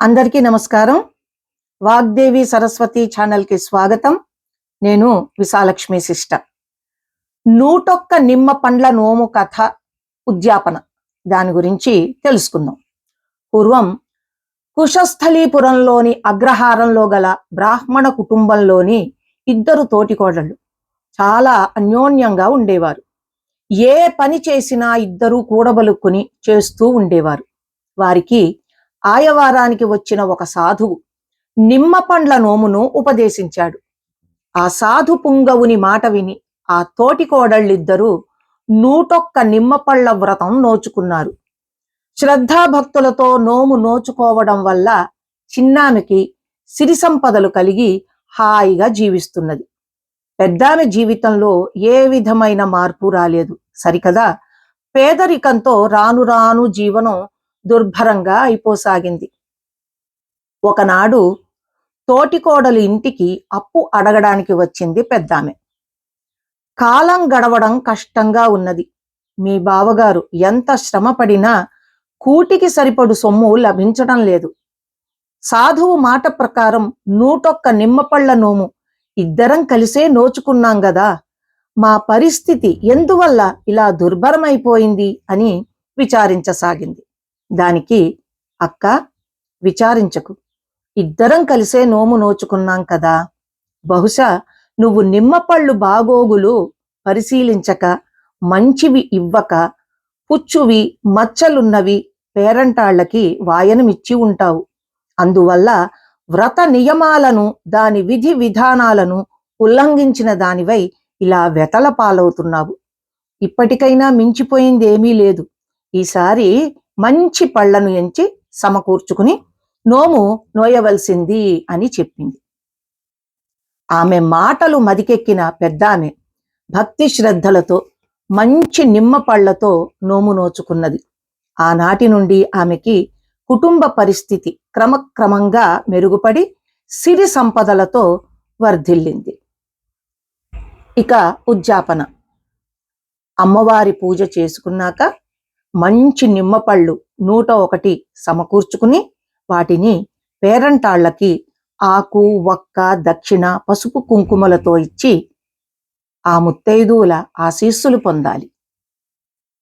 అందరికీ నమస్కారం. వాగ్దేవి సరస్వతి ఛానల్కి స్వాగతం. నేను విశాలక్ష్మి సిస్టర్. నూటొక్క నిమ్మ పండ్ల నోము కథ ఉద్యాపన. దాని గురించి తెలుసుకుందాం. పూర్వం కుశస్థలీపురంలోని అగ్రహారంలో గల బ్రాహ్మణ కుటుంబంలోని ఇద్దరు తోటికోడళ్ళు. చాలా అన్యోన్యంగా ఉండేవారు. ఏ పని చేసినా ఇద్దరూ కూడబలుక్కుని చేస్తూ ఉండేవారు. వారికి ఆయవారానికి వచ్చిన ఒక సాధువు నిమ్మ పండ్ల నోమును ఉపదేశించాడు. ఆ సాధు పుంగవుని మాట విని ఆ తోటి కోడళ్ళిద్దరూ నూటొక్క నిమ్మపళ్ళ వ్రతం నోచుకున్నారు. శ్రద్ధాభక్తులతో నోము నోచుకోవడం వల్ల చిన్నామెకి సిరి సంపదలు కలిగి హాయిగా జీవిస్తున్నది. పెద్దామె జీవితంలో ఏ విధమైన మార్పు రాలేదు. సరికదా పేదరికంతో రాను రాను జీవనం దుర్భరంగా అయిపోసాగింది. ఒకనాడు తోటికోడలు ఇంటికి అప్పు అడగడానికి వచ్చింది పెద్దామె. కాలం గడవడం కష్టంగా ఉన్నది. మీ బావగారు ఎంత శ్రమపడినా కూటికి సరిపడు సొమ్ము లభించడం లేదు. సాధువు మాట ప్రకారం నూటొక్క నిమ్మపళ్ళ నోము ఇద్దరం కలిసే నోచుకున్నాం గదా! మా పరిస్థితి ఎందువల్ల ఇలా దుర్భరమైపోయింది అని విచారించసాగింది. దానికి అక్క విచారించకు. ఇద్దరం కలిసే నోము నోచుకున్నాం కదా. బహుశా నువ్వు నిమ్మపళ్ళు బాగోగులు పరిశీలించక మంచివి ఇవ్వక పుచ్చువి మచ్చలున్నవి పేరంటాళ్ళకి వాయనమిచ్చి ఉంటావు. అందువల్ల వ్రత నియమాలను దాని విధి విధానాలను ఉల్లంఘించిన దానివై ఇలా వెతల పాలవుతున్నావు. ఇప్పటికైనా మించిపోయిందేమీ లేదు. ఈసారి మంచి పళ్ళను ఎంచి సమకూర్చుకుని నోము నోయవలసింది అని చెప్పింది. ఆమె మాటలు మదికెక్కిన పెద్దామె భక్తి శ్రద్ధలతో మంచి నిమ్మ పళ్ళతో నోము నోచుకున్నది. ఆనాటి నుండి ఆమెకి కుటుంబ పరిస్థితి క్రమక్రమంగా మెరుగుపడి సిరి సంపదలతో వర్ధిల్లింది. ఇక ఉద్యాపన. అమ్మవారి పూజ చేసుకున్నాక మంచి నిమ్మపళ్ళు నూట ఒకటి సమకూర్చుకుని వాటిని పేరంటాళ్ళకి ఆకు వక్క దక్షిణ పసుపు కుంకుమలతో ఇచ్చి ఆ ముత్తైదువుల ఆశీస్సులు పొందాలి.